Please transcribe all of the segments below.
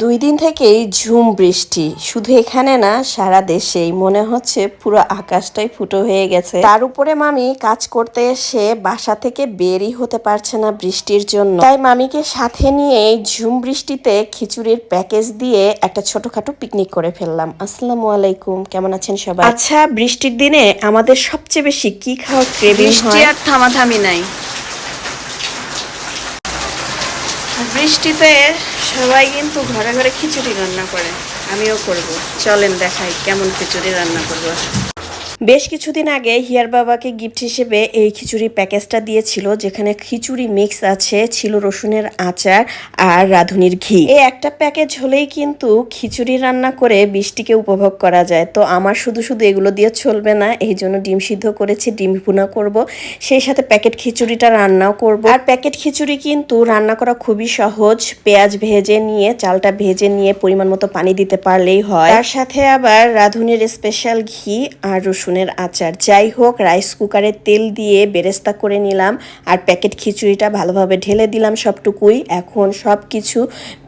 দুই দিন থেকেই ঝুম বৃষ্টি। শুধু এখানে না সারা দেশেই। মনে হচ্ছে পুরো আকাশটাই ফুটো হয়ে গেছে। তার উপরে মামি কাজ করতে এসে বাসা থেকে বেরই হতে পারছে না বৃষ্টির জন্য। তাই মামিকে সাথে নিয়ে ঝুম বৃষ্টিতে খিচুড়ির প্যাকেজ দিয়ে একটা ছোটখাটো পিকনিক করে ফেললাম। আসসালামু আলাইকুম কেমন আছেন সবাই? আচ্ছা বৃষ্টির দিনে আমাদের সবচেয়ে বেশি কি খাওয়া ক্রেভিং বৃষ্টি হয়? আর থামাথামি নাই। বৃষ্টিতে সবাই কিন্তু ঘরে ঘরে খিচুড়ি রান্না করে। আমিও করব। চলেন দেখাই কেমন খিচুড়ি রান্না করব। বেশ কিছুদিন আগে হিয়ার বাবাকে গিফট হিসেবে এই খিচুড়ি প্যাকেজটা দিয়েছিল, যেখানে খিচুড়ি মিক্স আছে, ছিল রসুনের আচার আর রাঁধুনির ঘি। এই একটা প্যাকেজ হলেই কিন্তু খিচুড়ি রান্না করে বৃষ্টিকে উপভোগ করা যায়। তো আমার শুধু শুধু এগুলো দিয়ে চলবে না, এই জন্য ডিম সিদ্ধ করেছি, ডিম ভুনা করব, সেই সাথে প্যাকেট খিচুড়িটা রান্নাও করব। আর প্যাকেট খিচুড়ি কিন্তু রান্না করা খুবই সহজ, পেঁয়াজ ভেজে নিয়ে, চালটা ভেজে নিয়ে পরিমাণ মতো পানি দিতে পারলেই হয়। তার সাথে আবার রাঁধুনির স্পেশাল ঘি আর রসুনের আচার। যাই হোক রাইস কুকারে তেল দিয়ে বেরেস্তা করে নিলাম আর প্যাকেট খিচুড়িটা ভালোভাবে ঢেলে দিলাম সবটুকুই। এখন সব কিছু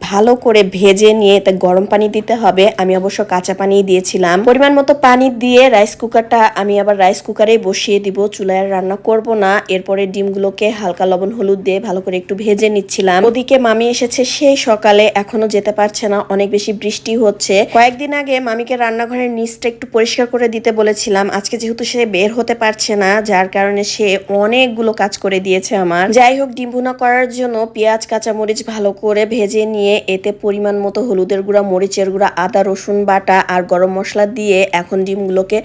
ভালো করে ভেজে নিয়ে তা গরম পানি দিতে হবে। আমি অবশ্য কাঁচা পানি দিয়েছিলাম। পরিমাণ মতো পানি দিয়ে রাইস কুকারটা আমি আবার রাইস কুকারে বসিয়ে দিব। চুলায় রান্না করব না। এরপরে ডিমগুলোকে হালকা লবণ হলুদ দিয়ে ভালো করে একটু ভেজে নিচ্ছিলাম। ওদিকে মামি এসেছে সেই সকালে। এখনও যেতে পারছে না। অনেক বেশি বৃষ্টি হচ্ছে। কয়েকদিন আগে মামিকে রান্নাঘরের নিচটা একটু পরিষ্কার করে দিতে বলেছিলাম। আজকে যেহেতু সে বের হতে পারছে না, যার কারণে সে অনেকগুলো কাজ করে দিয়েছে আমার। যাই হোক, ডিম ভুনা করার জন্য পেঁয়াজ, কাঁচামরিচ ভালো করে ভেজে নিয়ে এতে পরিমাণ মতো হলুদের গুঁড়া, মরিচের গুঁড়া, আদা, রসুন বাটা আর গরম মশলা দিয়ে এখন ডিমগুলোকে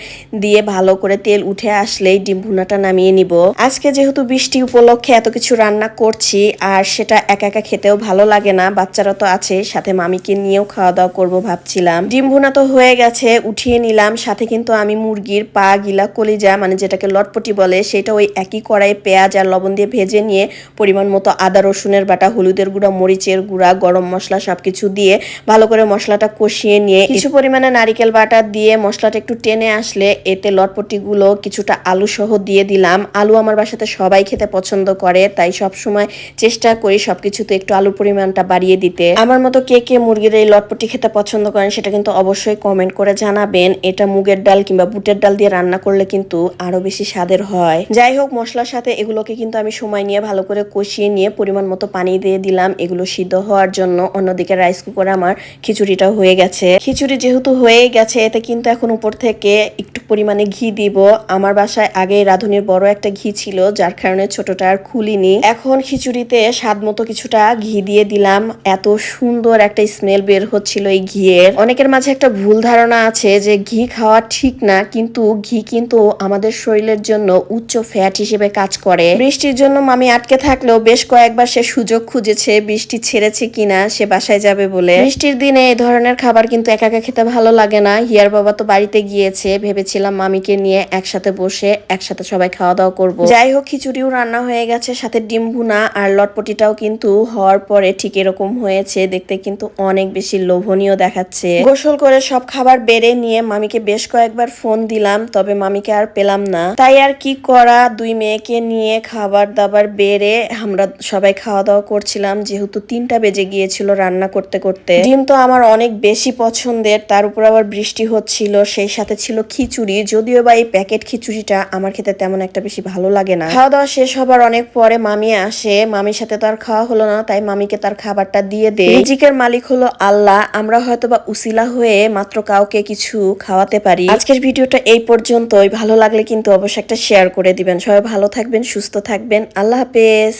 দিয়ে ভালো করে তেল উঠে আসলেই ডিম ভুনাটা নামিয়ে নিব। আজকে যেহেতু বৃষ্টি উপলক্ষে এত কিছু রান্না করছি আর সেটা একা একা খেতেও ভালো লাগে না, বাচ্চারা তো আছে, সাথে মামিকে নিয়েও খাওয়া দাওয়া করব ভাবছিলাম। ডিম ভুনা তো হয়ে গেছে, উঠিয়ে নিলাম, সাথে কিন্তু আমি মুরগির পা গিলা কলিজা মানে যেটাকে লটপটি বলে সেটা ওই একই কড়াই পেঁয়াজ আর লবণ দিয়ে ভেজে নিয়ে পরিমাণ মতো আদা রসুনের বাটা হলুদের গুঁড়া মরিচের গুঁড়া গরম মশলা সবকিছু দিয়ে ভালো করে মশলাটা কষিয়ে নিয়ে কিছু পরিমাণে নারিকেল বাটা দিয়ে মশলাটা একটু টেনে আসলে এতে লটপটিগুলো কিছুটা আলু সহ দিয়ে দিলাম। আলু আমার বাসাতে সবাই খেতে পছন্দ করে তাই সব সময় চেষ্টা করি সবকিছুতে একটু আলুর পরিমাণটা বাড়িয়ে দিতে। আমার মতো কে কে মুরগির এই লটপটি খেতে পছন্দ করেন সেটা কিন্তু অবশ্যই কমেন্ট করে জানাবেন। এটা মুগের ডাল কিংবা বুটের ডাল দিয়ে রান্না করলে কিন্তু আরও বেশি স্বাদের হয়। যাই হোক, মশলার সাথে এগুলোকে কিন্তু আমি সময় নিয়ে ভালো করে কষিয়ে নিয়ে পরিমাণ মতো পানি দিয়ে দিলাম। এগুলো সিদ্ধ হওয়ার জন্য অন্যদিকে রাইস কুকারে আমার খিচুড়িটা হয়ে গেছে। খিচুড়ি যেহেতু হয়ে গেছে, এতে কিন্তু এখন উপর থেকে একটু পরিমাণে ঘি দিব। আমার বাসায় আগে রাঁধুনির বড় একটা ঘি ছিল, যার কারণে ছোটটা আর খুলিনি। এখন খিচুড়িতে স্বাদ মতো কিছুটা ঘি দিয়ে দিলাম। এত সুন্দর একটা স্মেল বের হচ্ছিল এই ঘিয়ের। অনেকের মাঝে একটা ভুল ধারণা আছে যে ঘি খাওয়া ঠিক না, কিন্তু ঘি কিন্তু আমাদের শরীরের জন্য উচ্চ ফ্যাট হিসেবে কাজ করে। বৃষ্টির জন্য মামি আটকে থাকলেও বেশ কয়েকবার সে সুযোগ খুঁজেছে বৃষ্টি ছেড়েছে কিনা সে বাসায় যাবে বলে। বৃষ্টির দিনে এই ধরনের খাবার কিন্তু একা একা খেতে ভালো লাগে না। হিয়ার বাবা তো বাড়িতে গিয়েছে, ভেবেছিলাম মামিকে নিয়ে একসাথে বসে একসাথে সবাই খাওয়া দাওয়া করব। যাই হোক, খিচুড়িও রান্না হয়ে গেছে, সাথে ডিম ভুনা আর লটপটিটাও কিন্তু হওয়ার পরে ঠিক এরকম হয়েছে, দেখতে কিন্তু অনেক বেশি লোভনীয় দেখাচ্ছে। গোসল করে সব খাবার বেড়ে নিয়ে মামিকে বেশ কয়েকবার ফোন দিলাম তবে মামিকে আর পেলাম না। তাই আর কি করা? দুই মেয়েকে নিয়ে খাবার দাবার বেড়ে আমরা সবাই খাওয়া দাওয়া করছিলাম, যেহেতু তিনটা বেজে গিয়েছিল রান্না করতে করতে। ডিম তো আমার অনেক বেশি পছন্দের, তার উপর আবার বৃষ্টি হচ্ছিল, সেই সাথে ছিল খিচুড়ি, যদিও বা এই প্যাকেট খিচুড়িটা আমার খেতে তেমন একটা বেশি ভালো লাগে না। খাওয়া দাওয়া শেষ হবার অনেক পরে মামি আসে, মামির সাথে তো আর খাওয়া হলো না, তাই মামিকে তার খাবারটা দিয়ে দে রিজিকের মালিক হলো আল্লাহ, আমরা হয়তো বা উসিলা হয়ে মাত্র কাউকে কিছু খাওয়াতে পারি। আজকের ভিডিওটা এই পর্যন্তই। ভালো লাগলে কিন্তু অবশ্যই একটা শেয়ার করে দিবেন। সবাই ভালো থাকবেন, সুস্থ থাকবেন। আল্লাহ হাফেজ।